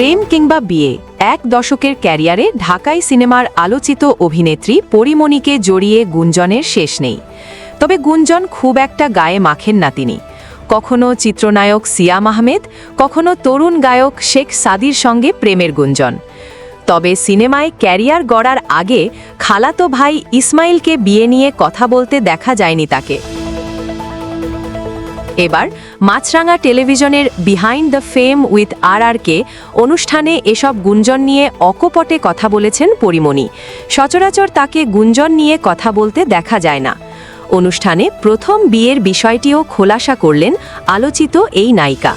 প্রেম কিংবা বিয়ে, এক দশকের ক্যারিয়ারে ঢাকাই সিনেমার আলোচিত অভিনেত্রী পরিমণিকে জড়িয়ে গুঞ্জনের শেষ নেই। তবে গুঞ্জন খুব একটা গায়ে মাখেন না তিনি। কখনো চিত্রনায়ক সিয়াম আহমেদ, কখনো তরুণ গায়ক শেখ সাদির সঙ্গে প্রেমের গুঞ্জন। তবে সিনেমায় ক্যারিয়ার গড়ার আগে খালাতো ভাই ইসমাইলকে বিয়ে নিয়ে কথা বলতে দেখা যায়নি তাকে। এবার মাছরাঙা টেলিভিশনের behind the fame with R K অনুষ্ঠানে এসব গুঞ্জন নিয়ে অকপটে কথা বলেছেন পরিমণি। সচরাচর তাকে গুঞ্জন নিয়ে কথা বলতে দেখা যায় না। অনুষ্ঠানে প্রথম বিয়ের বিষয়টিও খোলাসা করলেন আলোচিত এই নায়িকা।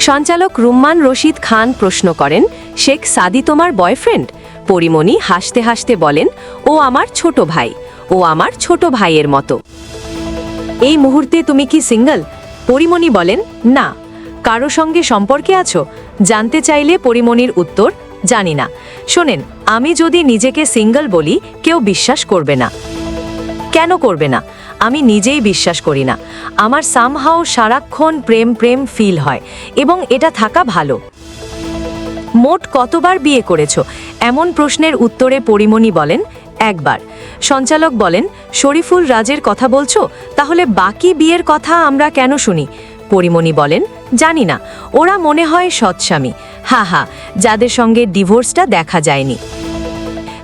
সঞ্চালক রুম্মান রশিদ খান প্রশ্ন করেন, শেখ সাদি তোমার বয়ফ্রেন্ড? পরিমণি হাসতে হাসতে বলেন, ও আমার ছোট ভাই, ও আমার ছোট ভাইয়ের মতো। এই মুহূর্তে তুমি কি সিঙ্গল? পরিমণি বলেন, না। কারও সঙ্গে সম্পর্কে আছো? জানতে চাইলে পরিমণির উত্তর জানি না। শোনেন, আমি যদি নিজেকে সিঙ্গল বলি, কেউ বিশ্বাস করবে না। কেন করবে না? আমি নিজেই বিশ্বাস করি না। আমার সামহাও সারাক্ষণ প্রেম প্রেম ফিল হয় এবং এটা থাকা ভালো। মোট কতবার বিয়ে করেছ? এমন প্রশ্নের উত্তরে পরিমণি বলেন একবার। সঞ্চালক বলেন, শরীফুল রাজের কথা বলছো? তাহলে বাকি বিয়ের কথা আমরা কেন শুনি? পরিমণি বলেন, জানি না। ওরা মনে হয় সৎস্বামী হা হা, যাদের সঙ্গে ডিভোর্সটা দেখা যায়নি।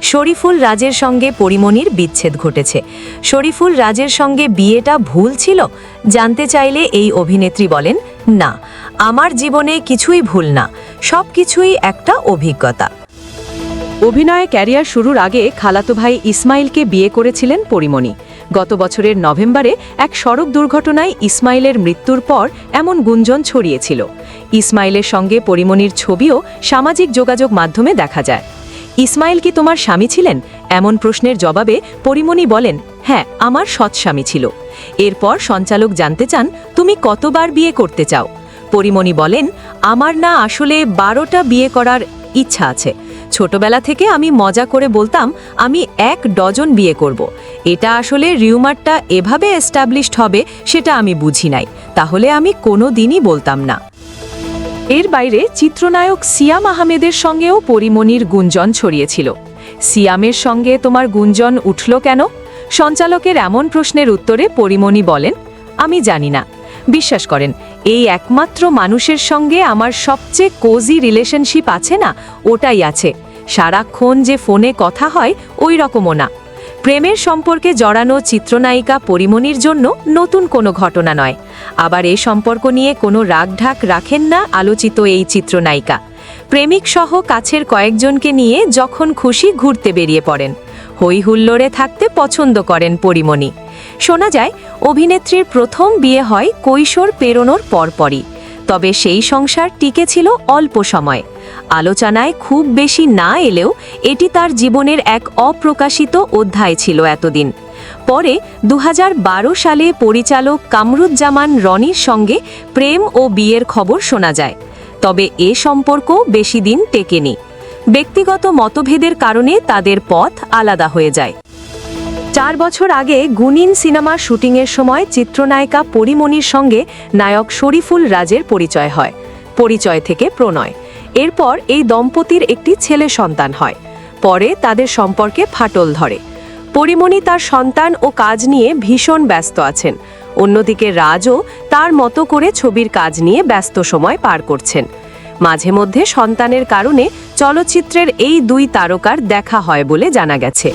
শরীফুল রাজের সঙ্গে পরিমণির বিচ্ছেদ ঘটেছে। শরীফুল রাজের সঙ্গে বিয়েটা ভুল ছিল? জানতে চাইলে এই অভিনেত্রী বলেন, না, আমার জীবনে কিছুই ভুল না। সব কিছুই একটা অভিজ্ঞতা। অভিনয়ে ক্যারিয়ার শুরুর আগে খালাতো ভাই ইসমাইলকে বিয়ে করেছিলেন পরিমণি। গত বছরের নভেম্বরে এক সড়ক দুর্ঘটনায় ইসমাইলের মৃত্যুর পর এমন গুঞ্জন ছড়িয়েছিল। ইসমাইলের সঙ্গে পরিমণির ছবিও সামাজিক যোগাযোগ মাধ্যমে দেখা যায়। ইসমাইল কি তোমার স্বামী ছিলেন? এমন প্রশ্নের জবাবে পরিমণি বলেন হ্যাঁ আমার সৎ স্বামী ছিল। এরপর সঞ্চালক জানতে চান, তুমি কতবার বিয়ে করতে চাও? পরিমণি বলেন, আমার না আসলে বারোটা বিয়ে করার ইচ্ছা আছে। ছোটবেলা থেকে আমি মজা করে বলতাম, আমি এক ডজন বিয়ে করব। এটা আসলে রিউমারটা এভাবে এস্টাবলিশড হবে সেটা আমি বুঝি নাই। তাহলে আমি কোনো দিনই বলতাম না। এর বাইরে চিত্রনায়ক সিয়াম আহমেদের সঙ্গেও পরিমণির গুঞ্জন ছড়িয়েছিল। সিয়ামের সঙ্গে তোমার গুঞ্জন উঠল কেন? সঞ্চালকের এমন প্রশ্নের উত্তরে পরিমণি বলেন, আমি জানি না। বিশ্বাস করেন এই একমাত্র মানুষের সঙ্গে আমার সবচেয়ে কোজি রিলেশনশিপ আছে না? ওটাই আছে। সারাক্ষণ যে ফোনে কথা হয়, ওই রকমও না। প্রেমের সম্পর্কে জড়ানো চিত্রনায়িকা পরিমণির জন্য নতুন কোনো ঘটনা নয়। আবার এ সম্পর্ক নিয়ে কোনো রাগঢাক রাখেন না আলোচিত এই চিত্রনায়িকা। প্রেমিক সহ কাছের কয়েকজনকে নিয়ে যখন খুশি ঘুরতে বেরিয়ে পড়েন। হই হুল্লোড়ে থাকতে পছন্দ করেন পরিমণি শোনা যায়, অভিনেত্রীর প্রথম বিয়ে হয় কৈশোর পেরোনোর পরপরই। তবে সেই সংসার টিকে ছিল অল্প সময়। আলোচনায় খুব বেশি না এলেও এটি তার জীবনের এক অপ্রকাশিত অধ্যায় ছিল এতদিন। পরে দুহাজার বারো সালে পরিচালক কামরুজ্জামান রনির সঙ্গে প্রেম ও বিয়ের খবর শোনা যায়। তবে এ সম্পর্ক বেশি দিন টেকেনি। ব্যক্তিগত মতভেদের কারণে তাদের পথ আলাদা হয়ে যায়। চার বছর আগে গুনিন সিনেমার শুটিংয়ের সময় চিত্রনায়িকা পরিমণির সঙ্গে নায়ক শরীফুল রাজের পরিচয় হয়, পরিচয় থেকে প্রণয়। এরপর এই দম্পতির একটি ছেলে সন্তান হয়। পরে তাদের সম্পর্কে ফাটল ধরে। পরিমণি তার সন্তান ও কাজ নিয়ে ভীষণ ব্যস্ত আছেন। অন্যদিকে রাজও তার মতো করে ছবির কাজ নিয়ে ব্যস্ত সময় পার করছেন। মাঝে মধ্যে সন্তানের কারণে চলচ্চিত্রের এই দুই তারকার দেখা হয় বলে জানা গেছে।